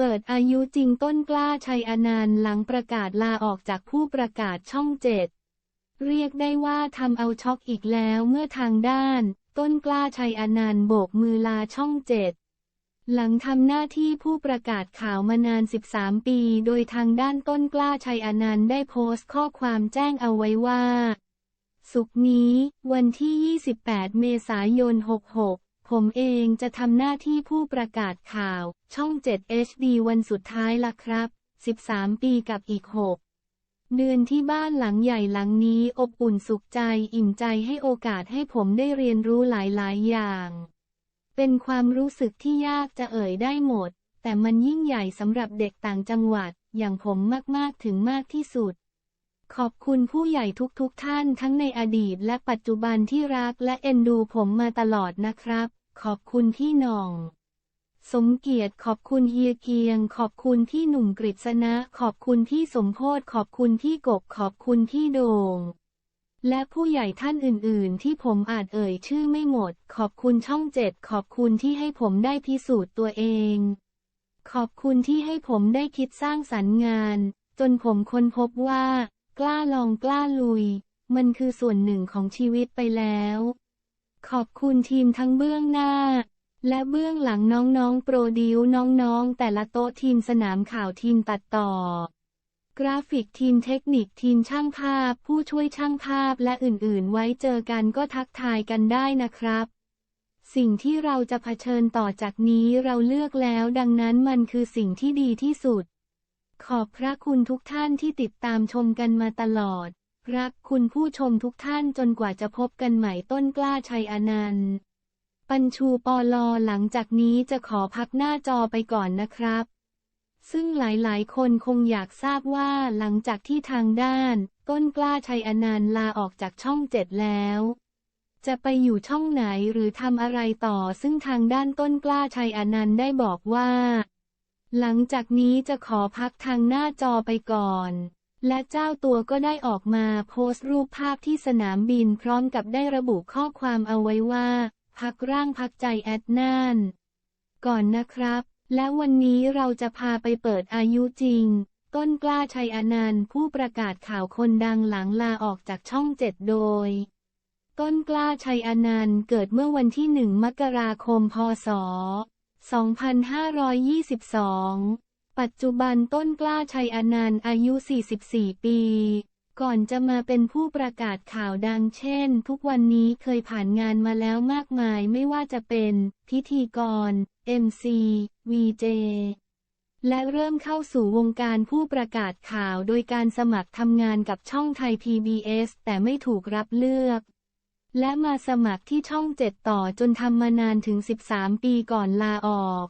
เปิดอายุจริงต้นกล้าชัยอนันต์หลังประกาศลาออกจากผู้ประกาศช่องเจ็ดเรียกได้ว่าทำเอาช็อกอีกแล้วเมื่อทางด้าน ต้นกล้าชัยอนันต์โบกมือลาช่องเจ็ดหลังทำหน้าที่ผู้ประกาศข่าวมานาน 13 ปี โดยทางด้านต้นกล้าชัยอนันต์ได้โพสต์ข้อความแจ้งเอาไว้ว่า สุกนี้ วันที่ 28 เมษายน 66 ผมเองจะทำหน้าที่ผู้ประกาศข่าว ช่อง 7 HD วันสุดท้ายละครับ 13 ปีกับอีก 6 เดือนที่บ้านหลังใหญ่หลังนี้อบอุ่นสุขใจอิ่มใจให้โอกาสให้ผมได้เรียนรู้หลาย ๆ อย่าง เป็นความรู้สึกที่ยากจะเอ่ยได้หมด แต่มันยิ่งใหญ่สำหรับเด็กต่างจังหวัด อย่างผมมากๆถึงมากที่สุดขอบคุณผู้ใหญ่ทุกๆทท่านทั้งในอดีตและปัจจุบันที่รักและเอ็นดูผมมาตลอดนะครับ ขอบคุณพี่น่อง สมเกียรติขอบคุณเฮียเกียง ขอบคุณพี่หนุ่มกฤษณะ ขอบคุณพี่สมโพธขอบคุณพี่กบขอบคุณพี่โด่งและผู้ใหญ่ท่านอื่น ๆ ที่ผมอาจเอ่ยชื่อไม่หมด ขอบคุณช่องเจ็ดขอบคุณที่ให้ผมได้พิสูจน์ตัวเอง ขอบคุณที่ให้ผมได้คิดสร้างสรรค์งาน จนผมค้นพบว่า กล้าลองกล้าลุย มันคือส่วนหนึ่งของชีวิตไปแล้ว ขอบคุณทีมทั้งเบื้องหน้า และเบื้องหลังน้องๆ โปรดิวน้องๆ แต่ละโต๊ะทีมสนามข่าวทีมตัดต่อ กราฟิกทีมเทคนิคทีมช่างภาพ ผู้ช่วยช่างภาพและอื่นๆ ไว้เจอกันก็ทักทายกันได้นะครับ สิ่งที่เราจะเผชิญต่อจากนี้เราเลือกแล้วดังนั้นมันคือสิ่งที่ดีที่สุด ขอบพระคุณทุกท่านที่ติดตามชมกันมาตลอด รักคุณผู้ชมทุกท่านจนกว่าจะพบกันใหม่ต้นกล้าชัยอนันต์ ปัญชูปอลอหลังจากนี้จะขอพักหน้าจอไปก่อนนะครับ ซึ่งหลายๆ คนคงอยากทราบว่าหลังจากที่ทางด้าน ต้นกล้าชัยอนันต์ลาออกจากช่องเจ็ดแล้ว จะไปอยู่ช่องไหนหรือทำอะไรต่อซึ่งทางด้านต้นกล้าชัยอนันต์ได้บอกว่า หลังจากนี้จะขอพักทางหน้าจอไปก่อน และเจ้าตัวก็ได้ออกมาโพสต์รูปภาพที่สนามบินพร้อมกับได้ระบุข้อความเอาไว้ว่า พักร่างพักใจแอดนาน ก่อนนะครับ และวันนี้เราจะพาไปเปิดอายุจริง ต้นกล้าชัยอนันต์ผู้ประกาศข่าวคนดังหลังลาออกจากช่องเจ็ดโดย ต้นกล้าชัยอนันต์เกิดเมื่อวันที่หนึ่งมกราคมพศ 2522 ปัจจุบันต้นกล้าชัยอนันต์อายุ 44 ปี ก่อนจะมาเป็นผู้ประกาศข่าวดังเช่น ทุกวันนี้เคยผ่านงานมาแล้วมากมายไม่ว่าจะเป็นพิธีกร MC VJ และเริ่มเข้าสู่วงการผู้ประกาศข่าวโดยการสมัครทำงานกับช่องไทย PBS แต่ไม่ถูกรับเลือก และมาสมัครที่ช่องเจ็ดต่อจนทำมานานถึง 13 ปีก่อนลาออก